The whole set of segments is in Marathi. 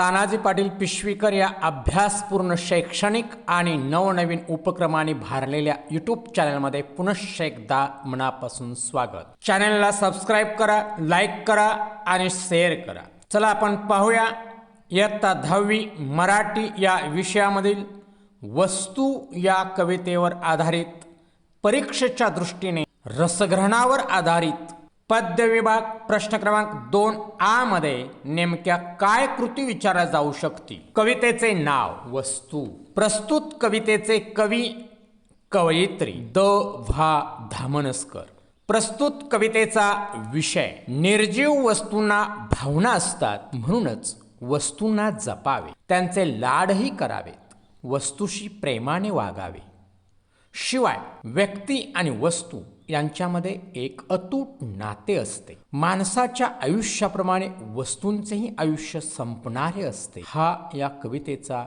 तानाजी पाटील पिशवीकर या अभ्यासपूर्ण शैक्षणिक आणि नवनवीन उपक्रमाने भारलेल्या यूट्यूब चॅनलमध्ये पुनश्च एकदा मनापासून स्वागत. चॅनलला सबस्क्राईब करा लाईक करा आणि शेअर करा. चला आपण पाहूया इयत्ता दहावी मराठी या विषयामधील वस्तू या कवितेवर आधारित परीक्षेच्या दृष्टीने रसग्रहणावर आधारित पद्य विभाग प्रश्न क्रमांक दोन आ मध्ये नेमक्या काय कृती विचारल्या जाऊ शकते? कवितेचे नाव वस्तू. प्रस्तुत कवितेचे कवी कवयित्री द भा धामनस्कर. प्रस्तुत कवितेचा विषय निर्जीव वस्तूंना भावना असतात म्हणूनच वस्तूंना जपावे. त्यांचे लाडही करावेत. वस्तूशी प्रेमाने वागावे. शिवाय व्यक्ती आणि वस्तू यांच्यामध्ये एक अतूट नाते असते. माणसाच्या आयुष्याप्रमाणे वस्तूंचेही आयुष्य संपणारे असते. हा या कवितेचा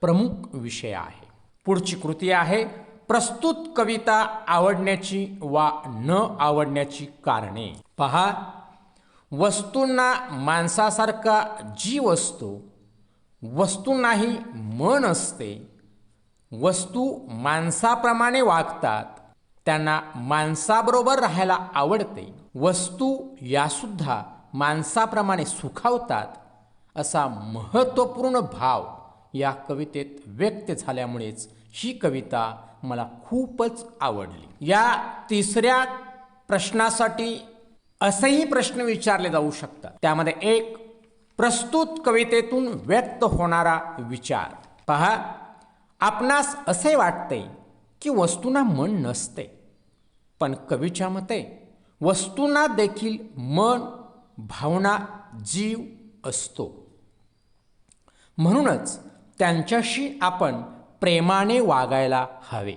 प्रमुख विषय आहे. पुढची कृती आहे प्रस्तुत कविता आवडण्याची वा न आवडण्याची कारणे. पहा वस्तूंना माणसासारखा जीव असतो वस्तूंनाही मन असते वस्तू माणसाप्रमाणे वागतात त्यांना माणसाबरोबर राहायला आवडते. वस्तू यासुद्धा माणसाप्रमाणे सुखावतात असा महत्त्वपूर्ण भाव या कवितेत व्यक्त झाल्यामुळेच ही कविता मला खूपच आवडली. या तिसऱ्या प्रश्नासाठी असेही प्रश्न विचारले जाऊ शकतात. त्यामध्ये एक प्रस्तुत कवितेतून व्यक्त होणारा विचार. पहा. आपणास असे वाटते की वस्तूंना मन नसते. पण कवीच्या मते वस्तूंना देखील मन भावना जीव असतो. म्हणूनच त्यांच्याशी आपण प्रेमाने वागायला हवे.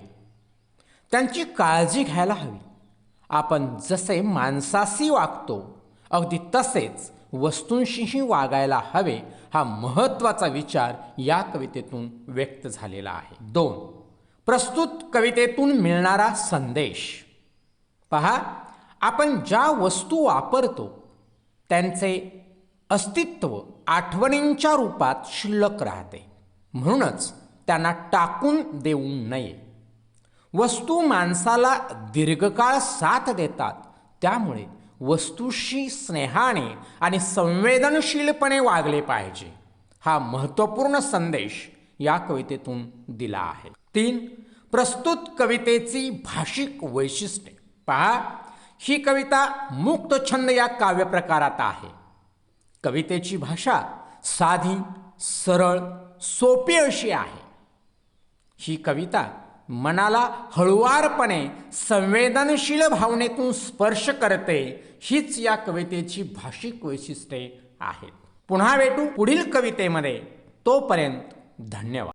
त्यांची काळजी घ्यायला हवी. आपण जसे माणसाशी वागतो अगदी तसेच वस्तूंशीही वागायला हवे हा महत्त्वाचा विचार या कवितेतून व्यक्त झालेला आहे. दोन प्रस्तुत कवितेतून मिळणारा संदेश. पहा आपण ज्या वस्तू वापरतो त्यांचे अस्तित्व आठवणींच्या रूपात शिल्लक राहते. म्हणूनच त्यांना टाकून देऊ नये. वस्तू माणसाला दीर्घकाळ साथ देतात त्यामुळे वस्तूशी स्नेहाने आणि संवेदनशीलपणे वागले पाहिजे. हा महत्त्वपूर्ण संदेश या कवितेतून दिला आहे. तीन प्रस्तुत कवितेची भाषिक वैशिष्ट्ये. पहा ही कविता मुक्तछंद या काव्यप्रकारात आहे. कवितेची भाषा साधी सरळ सोपी अशी आहे. ही कविता मनाला हळुवारपणे संवेदनशील भावनेतून स्पर्श करते हीच या कवितेची भाषिक वैशिष्ट्ये आहेत. पुन्हा भेटू पुढील कवितेमध्ये. तोपर्यंत धन्यवाद.